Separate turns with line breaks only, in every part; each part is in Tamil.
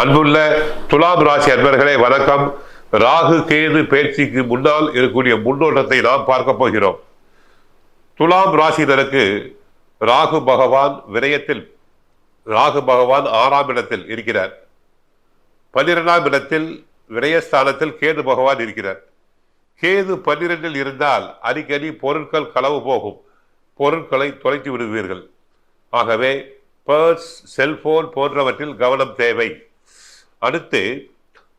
அன்புள்ள துலாம் ராசி அன்பர்களே வணக்கம். ராகு கேது பேச்சுக்கு முன்னால் இருக்கக்கூடிய முன்னோட்டத்தை நாம் பார்க்க போகிறோம். துலாம் ராசினருக்கு ராகு பகவான் விரயத்தில் ராகு பகவான் ஆறாம் இடத்தில் இருக்கிறார். பன்னிரெண்டாம் இடத்தில் விரயஸ்தானத்தில் கேது பகவான் இருக்கிறார். கேது பன்னிரெண்டில் இருந்தால் அடிக்கடி பொருட்கள் களவு போகும். பொருட்களை தொலைத்து விடுவீர்கள். ஆகவே பர்ஸ் செல்போன் போன்றவற்றில் கவனம் தேவை. அடுத்து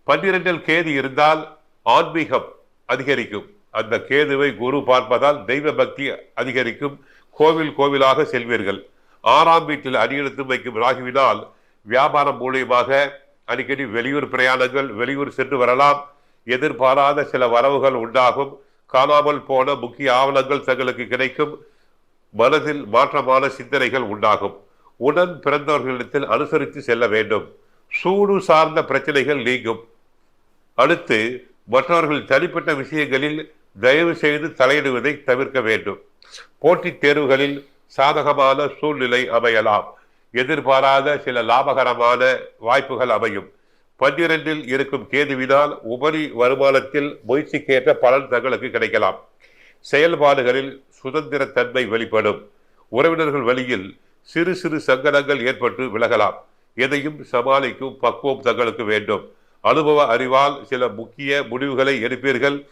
பன்னிரெண்டில் கேது இருந்தால் ஆன்மீகம் அதிகரிக்கும். அந்த கேதுவை குரு பார்ப்பதால் தெய்வ பக்தி அதிகரிக்கும். கோவில் கோவிலாக செல்வீர்கள். ஆறாம் வீட்டில் அணியெடுத்து வைக்கும் ராகுவினால் வியாபாரம் மூலியமாக அடிக்கடி வெளியூர் பிரயாணங்கள் வெளியூர் சென்று வரலாம். எதிர்பாராத சில வரவுகள் உண்டாகும். காணாமல் போன முக்கிய ஆவணங்கள் தங்களுக்கு கிடைக்கும். மனதில் மாற்றமான சிந்தனைகள் உண்டாகும். உடன் பிறந்தவர்களிடத்தில் அனுசரித்து செல்ல வேண்டும். சூடு சார்ந்த பிரச்சனைகள் நீங்கும். அடுத்து மற்றவர்கள் தனிப்பட்ட விஷயங்களில் தயவு செய்து தலையிடுவதை தவிர்க்க வேண்டும். போட்டித் தேர்வுகளில் சாதகமான சூழ்நிலை அமையலாம். எதிர்பாராத சில லாபகரமான வாய்ப்புகள் அமையும். பன்னிரண்டில் இருக்கும் கேதுவினால் உபரி வருமானத்தில் முயற்சிக்கேற்ற பலன் தங்களுக்கு கிடைக்கலாம். செயல்பாடுகளில் சுதந்திரத்தன்மை வெளிப்படும். உறவினர்கள் வழியில் சிறு சிறு சங்கடங்கள் ஏற்பட்டு விலகலாம். எதையும் சமாளிக்கும் பக்குவம் தங்களுக்கு வேண்டும். அனுபவ அறிவால் சில முக்கிய முடிவுகளை எடுப்பீர்கள்.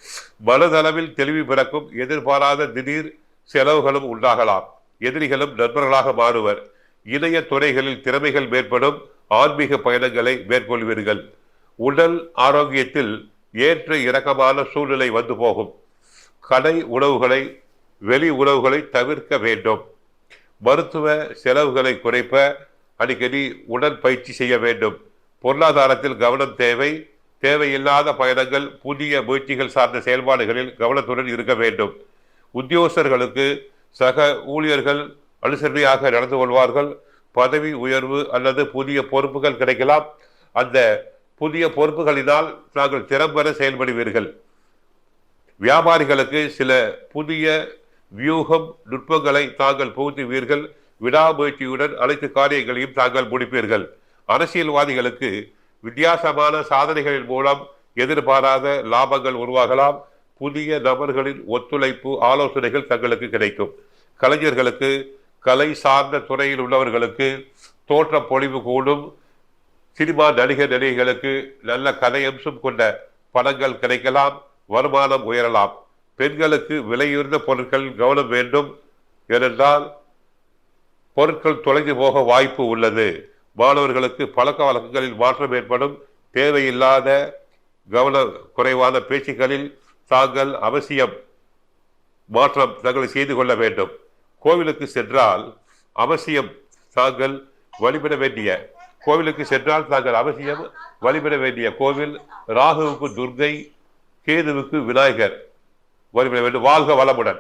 மனதளவில் தெளிவு பிறக்கும் எதிர்பாராத திடீர் செலவுகளும் உண்டாகலாம். எதிரிகளும் நண்பர்களாக மாறுவர். இணைய துறைகளில் திறமைகள் மேற்படும் ஆன்மீக பயணங்களை மேற்கொள்வீர்கள். உடல் ஆரோக்கியத்தில் ஏற்ற இறக்கமான சூழ்நிலை வந்து போகும். கடை உணவுகளை வெளி உணவுகளை தவிர்க்க வேண்டும். மருத்துவ செலவுகளை குறைப்ப அடிக்கடி உடற்பயிற்சி செய்ய வேண்டும். பொருளாதாரத்தில் கவனம் தேவை. தேவையில்லாத பயணங்கள் புதிய முயற்சிகள் சார்ந்த செயல்பாடுகளில் கவனத்துடன் இருக்க வேண்டும். உத்தியோகஸ்தர்களுக்கு சக ஊழியர்கள் அனுசரணையாக நடந்து கொள்வார்கள். பதவி உயர்வு அல்லது புதிய பொறுப்புகள் கிடைக்கலாம். அந்த புதிய பொறுப்புகளினால் நாங்கள் திறம்பெற செயல்படுவீர்கள். வியாபாரிகளுக்கு சில புதிய வியூகம் நுட்பங்களை தாங்கள் புகுத்துவீர்கள். விடாமுயற்சியுடன் அனைத்து காரியங்களையும் தாங்கள் முடிப்பீர்கள். அரசியல்வாதிகளுக்கு வித்தியாசமான சாதனைகளின் மூலம் எதிர்பாராத லாபங்கள் உருவாகலாம். புதிய நபர்களின் ஒத்துழைப்பு ஆலோசனைகள் தங்களுக்கு கிடைக்கும். கலைஞர்களுக்கு கலை சார்ந்த துறையில் உள்ளவர்களுக்கு தோற்ற பொழிவு கூடும். சினிமா நடிகர் நடிகைகளுக்கு நல்ல கதையம்சம் கொண்ட படங்கள் கிடைக்கலாம் வருமானம் உயரலாம். பெண்களுக்கு விலையுயர்ந்த பொருட்கள் கவனம் வேண்டும். ஏனென்றால் பொருட்கள் தொலைந்து போக வாய்ப்பு உள்ளது. மாணவர்களுக்கு பழக்க வழக்கங்களில் மாற்றம் ஏற்படும். தேவையில்லாத கவன குறைவான பேச்சுக்களில் தாங்கள் அவசியம் மாற்றம் தங்களை செய்து கொள்ள வேண்டும். கோவிலுக்கு சென்றால் அவசியம் தாங்கள் வழிபட வேண்டிய கோவிலுக்கு சென்றால் தாங்கள் அவசியம் வழிபட வேண்டிய கோவில் ராகுவுக்கு துர்கை கேதுவுக்கு விநாயகர் வழிபட வேண்டும். வாழ்க வளமுடன்.